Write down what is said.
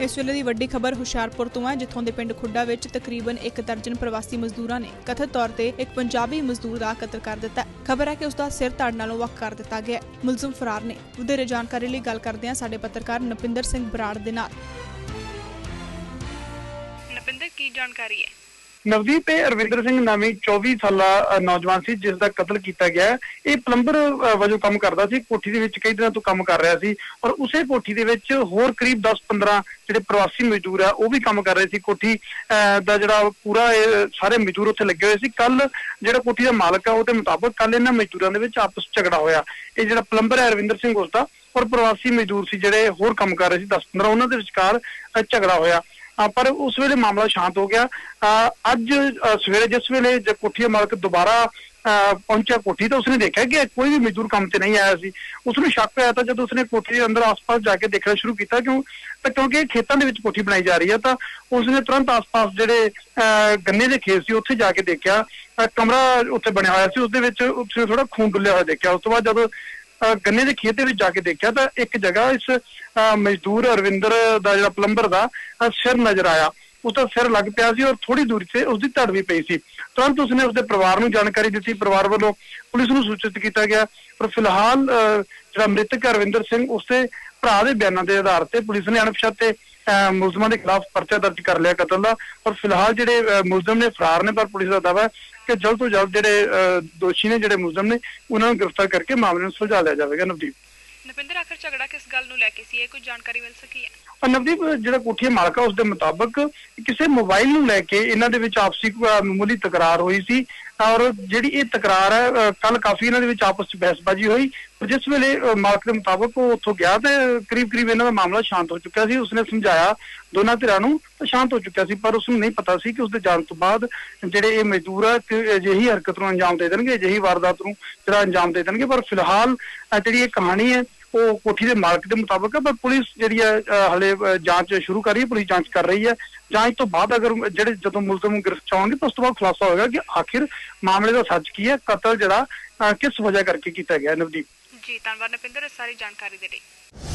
ਇਸ ਵੇਲੇ ਦੀ ਵੱਡੀ ਖਬਰ ਹੁਸ਼ਿਆਰਪੁਰ ਤੋਂ ਹੈ, ਜਿੱਥੋਂ ਦੇ ਪਿੰਡ ਖੁੱਡਾ ਵਿੱਚ ਤਕਰੀਬਨ ਇੱਕ ਦਰਜਨ ਪ੍ਰਵਾਸੀ ਮਜ਼ਦੂਰਾਂ ਨੇ ਕਥਿਤ ਤੌਰ ਤੇ ਇੱਕ ਪੰਜਾਬੀ ਮਜ਼ਦੂਰ ਦਾ ਕਤਲ ਕਰ ਦਿੱਤਾ ਖਬਰ ਹੈ ਕਿ ਉਸ ਦਾ ਸਿਰ ਧੜ ਨਾਲੋਂ ਵੱਖ ਕਰ ਦਿੱਤਾ ਗਿਆ ਮੁਲਜ਼ਮ ਫਰਾਰ ਨੇ। ਵਧੇਰੇ ਜਾਣਕਾਰੀ ਲਈ ਗੱਲ ਕਰਦੇ ਹਾਂ ਸਾਡੇ ਪੱਤਰਕਾਰ ਨਪਿੰਦਰ ਸਿੰਘ ਬਰਾੜ ਦੇ ਨਾਲ। ਨਪਿੰਦਰ, ਕੀ ਜਾਣਕਾਰੀ ਹੈ? ਨਵਦੀਪ ਇਹ ਅਰਵਿੰਦਰ ਸਿੰਘ ਨਾਮੀ 24 ਸਾਲਾ ਨੌਜਵਾਨ ਸੀ ਜਿਸ ਦਾ ਕਤਲ ਕੀਤਾ ਗਿਆ ਇਹ ਪਲੰਬਰ ਵਜੋਂ ਕੰਮ ਕਰਦਾ ਸੀ। ਕੋਠੀ ਦੇ ਵਿੱਚ ਕਈ ਦਿਨਾਂ ਤੋਂ ਕੰਮ ਕਰ ਰਿਹਾ ਸੀ। ਔਰ ਉਸੇ ਕੋਠੀ ਦੇ ਵਿੱਚ ਹੋਰ ਕਰੀਬ 10-15 ਜਿਹੜੇ ਪ੍ਰਵਾਸੀ ਮਜ਼ਦੂਰ ਆ ਉਹ ਵੀ ਕੰਮ ਕਰ ਰਹੇ ਸੀ। ਕੋਠੀ ਅ, ਦਾ ਜਿਹੜਾ ਪੂਰਾ ਇਹ ਸਾਰੇ ਮਜ਼ਦੂਰ ਉੱਥੇ ਲੱਗੇ ਹੋਏ ਸੀ। ਕੱਲ ਜਿਹੜਾ ਕੋਠੀ ਦਾ ਮਾਲਕ ਆ ਉਹਦੇ ਮੁਤਾਬਕ ਕੱਲ ਇਹਨਾਂ ਮਜ਼ਦੂਰਾਂ ਦੇ ਵਿੱਚ ਆਪਸ ਝਗੜਾ ਹੋਇਆ। ਇਹ ਜਿਹੜਾ ਪਲੰਬਰ ਹੈ ਅਰਵਿੰਦਰ ਸਿੰਘ ਉਸਦਾ ਔਰ ਪ੍ਰਵਾਸੀ ਮਜ਼ਦੂਰ ਸੀ ਜਿਹੜੇ ਹੋਰ ਕੰਮ ਕਰ ਰਹੇ ਸੀ। 10-15 ਉਹਨਾਂ ਦੇ ਵਿਚਕਾਰ ਝਗੜਾ ਹੋਇਆ। ਪਰ ਉਸ ਵੇਲੇ ਮਾਮਲਾ ਸ਼ਾਂਤ ਹੋ ਗਿਆ। ਅੱਜ ਸਵੇਰੇ ਜਿਸ ਵੇਲੇ ਕੋਠੀ ਮਾਲਕ ਦੁਬਾਰਾ ਅ, ਪਹੁੰਚਿਆ ਕੋਠੀ ਤਾਂ ਉਸਨੇ ਦੇਖਿਆ ਕਿ ਕੋਈ ਵੀ ਮਜ਼ਦੂਰ ਕੰਮ ਤੇ ਨਹੀਂ ਆਇਆ ਸੀ। ਉਸਨੂੰ ਸ਼ੱਕ ਹੋਇਆ ਤਾਂ ਜਦੋਂ ਉਸਨੇ ਕੋਠੀ ਦੇ ਅੰਦਰ ਆਸ-ਪਾਸ ਜਾ ਕੇ ਦੇਖਣਾ ਸ਼ੁਰੂ ਕੀਤਾ ਕਿਉਂ? ਤਾਂ ਕਿਉਂਕਿ ਖੇਤਾਂ ਦੇ ਵਿੱਚ ਕੋਠੀ ਬਣਾਈ ਜਾ ਰਹੀ ਹੈ ਤਾਂ ਉਸਨੇ ਤੁਰੰਤ ਆਸ-ਪਾਸ ਜਿਹੜੇ ਅ, ਗੰਨੇ ਦੇ ਖੇਤ ਸੀ ਉੱਥੇ ਜਾ ਕੇ ਦੇਖਿਆ। ਕਮਰਾ ਉੱਥੇ ਬਣਿਆ ਹੋਇਆ ਸੀ ਉਸ ਦੇ ਵਿੱਚ ਉਸਨੇ ਥੋੜਾ ਖੂਨ ਡੁੱਲਿਆ ਹੋਇਆ ਦੇਖਿਆ। ਉਸ ਤੋਂ ਬਾਅਦ ਜਦੋਂ ਗੰਨੇ ਦੇ ਖੇਤ ਦੇ ਵਿੱਚ ਜਾ ਕੇ ਦੇਖਿਆ ਤਾਂ ਇੱਕ ਜਗ੍ਹਾ ਇਸ ਅ, ਮਜ਼ਦੂਰ ਅਰਵਿੰਦਰ ਦਾ ਜਿਹੜਾ ਪਲੰਬਰ ਦਾ ਸਿਰ ਨਜ਼ਰ ਆਇਆ। ਉਸ ਦਾ ਸਿਰ ਲੱਗ ਪਿਆ ਸੀ ਔਰ ਥੋੜੀ ਦੂਰੀ ਤੇ ਉਸ ਦੀ ਧੜ ਵੀ ਪਈ ਸੀ। ਤੁਰੰਤ ਉਸਨੇ ਉਸਦੇ ਪਰਿਵਾਰ ਨੂੰ ਜਾਣਕਾਰੀ ਦਿੱਤੀ। ਪਰਿਵਾਰ ਵੱਲੋਂ ਪੁਲਿਸ ਨੂੰ ਸੂਚਿਤ ਕੀਤਾ ਗਿਆ। ਪਰ ਫਿਲਹਾਲ ਅ, ਜਿਹੜਾ ਮ੍ਰਿਤਕ ਅਰਵਿੰਦਰ ਸਿੰਘ ਉਸਦੇ ਭਰਾ ਦੇ ਬਿਆਨਾਂ ਦੇ ਆਧਾਰ ਤੇ ਪੁਲਿਸ ਨੇ ਅਣਪਛਾਤੇ ਅ, ਮੁਲਜ਼ਮਾਂ ਦੇ ਖਿਲਾਫ ਪਰਚਾ ਦਰਜ ਕਰ ਲਿਆ ਕਤਲ ਦਾ। ਔਰ ਫਿਲਹਾਲ ਜਿਹੜੇ ਮੁਲਜ਼ਮ ਨੇ ਫਰਾਰ ਨੇ ਪਰ ਪੁਲਿਸ ਦਾ ਦਾਅਵਾ ਹੈ ਕਿ ਜਲਦ ਤੋਂ ਜਲਦ ਜਿਹੜੇ ਦੋਸ਼ੀ ਨੇ ਜਿਹੜੇ ਮੁਲਜ਼ਮ ਨੇ ਉਹਨਾਂ ਨੂੰ ਗ੍ਰਿਫਤਾਰ ਕਰਕੇ ਮਾਮਲੇ ਨੂੰ ਸੁਲਝਾ ਲਿਆ ਜਾਵੇਗਾ ਨਵਦੀਪ। ਨਪਿੰਦਰ ਆਖਰ ਝਗੜਾ ਕਿਸ ਗੱਲ ਨੂੰ ਲੈ ਕੇ ਸੀ? ਇਹ ਕੋਈ ਜਾਣਕਾਰੀ ਮਿਲ ਸਕੀ ਹੈ? ਨਵਦੀਪ ਜਿਹੜਾ ਕੋਠੀ ਮਾਲਕ ਆ ਉਸ ਦੇ ਮੁਤਾਬਕ ਕਿਸੇ ਮੋਬਾਈਲ ਨੂੰ ਲੈ ਕੇ ਇਹਨਾਂ ਦੇ ਵਿੱਚ ਆਪਸੀ ਮਾਮੂਲੀ ਤਕਰਾਰ ਹੋਈ ਸੀ। ਔਰ ਜਿਹੜੀ ਇਹ ਤਕਰਾਰ ਹੈ ਕੱਲ ਕਾਫੀ ਇਹਨਾਂ ਦੇ ਵਿੱਚ ਆਪਸ ਵਿੱਚ ਬਹਿਸਬਾਜ਼ੀ ਹੋਈ। ਜਿਸ ਵੇਲੇ ਮਾਲਕ ਦੇ ਮੁਤਾਬਕ ਉਹ ਉੱਥੋਂ ਗਿਆ ਤੇ ਕਰੀਬ ਕਰੀਬ ਇਹਨਾਂ ਦਾ ਮਾਮਲਾ ਸ਼ਾਂਤ ਹੋ ਚੁੱਕਿਆ ਸੀ। ਉਸਨੇ ਸਮਝਾਇਆ ਦੋਨਾਂ ਧਿਰਾਂ ਨੂੰ ਤਾਂ ਸ਼ਾਂਤ ਹੋ ਚੁੱਕਿਆ ਸੀ ਪਰ ਉਸਨੂੰ ਨਹੀਂ ਪਤਾ ਸੀ ਕਿ ਉਸਦੇ ਜਾਣ ਤੋਂ ਬਾਅਦ ਜਿਹੜੇ ਇਹ ਮਜ਼ਦੂਰ ਆ ਅਜਿਹੀ ਹਰਕਤ ਨੂੰ ਅੰਜਾਮ ਦੇ ਦੇਣਗੇ ਅਜਿਹੀ ਵਾਰਦਾਤ ਨੂੰ ਜਿਹੜਾ ਅੰਜਾਮ ਦੇ ਦੇਣਗੇ। ਪਰ ਫਿਲਹਾਲ ਜਿਹੜੀ ਇਹ ਕਹਾਣੀ ਹੈ ਉਹ ਕੋਠੀ ਦੇ ਮਾਲਕ ਦੇ ਮੁਤਾਬਕ ਹੈ ਪਰ ਪੁਲਿਸ ਜਿਹੜੀ ਹੈ ਅ, ਹਲੇ ਜਾਂਚ ਸ਼ੁਰੂ ਕਰ ਰਹੀ ਹੈ ਪੁਲਿਸ ਜਾਂਚ ਕਰ ਰਹੀ ਹੈ। ਜਾਂਚ ਤੋਂ ਬਾਅਦ ਅਗਰ ਜਿਹੜੇ ਜਦੋਂ ਮੁਲਜ਼ਮ ਨੂੰ ਗ੍ਰਿਫਤਾਰ ਹੋਣਗੇ ਤਾਂ ਉਸ ਤੋਂ ਬਾਅਦ ਖੁਲਾਸਾ ਹੋਏਗਾ ਕਿ ਆਖਿਰ ਮਾਮਲੇ ਦਾ ਸੱਚ ਕੀ ਹੈ ਕਤਲ ਜਿਹੜਾ ਕਿਸ ਵਜ੍ਹਾ ਕਰਕੇ ਕੀਤਾ ਗਿਆ ਨਵਦੀਪ? ਜੀ ਧੰਨਵਾਦ ਨਪਿੰਦਰ ਇਸ ਸਾਰੀ ਜਾਣਕਾਰੀ ਦੇ ਲਈ।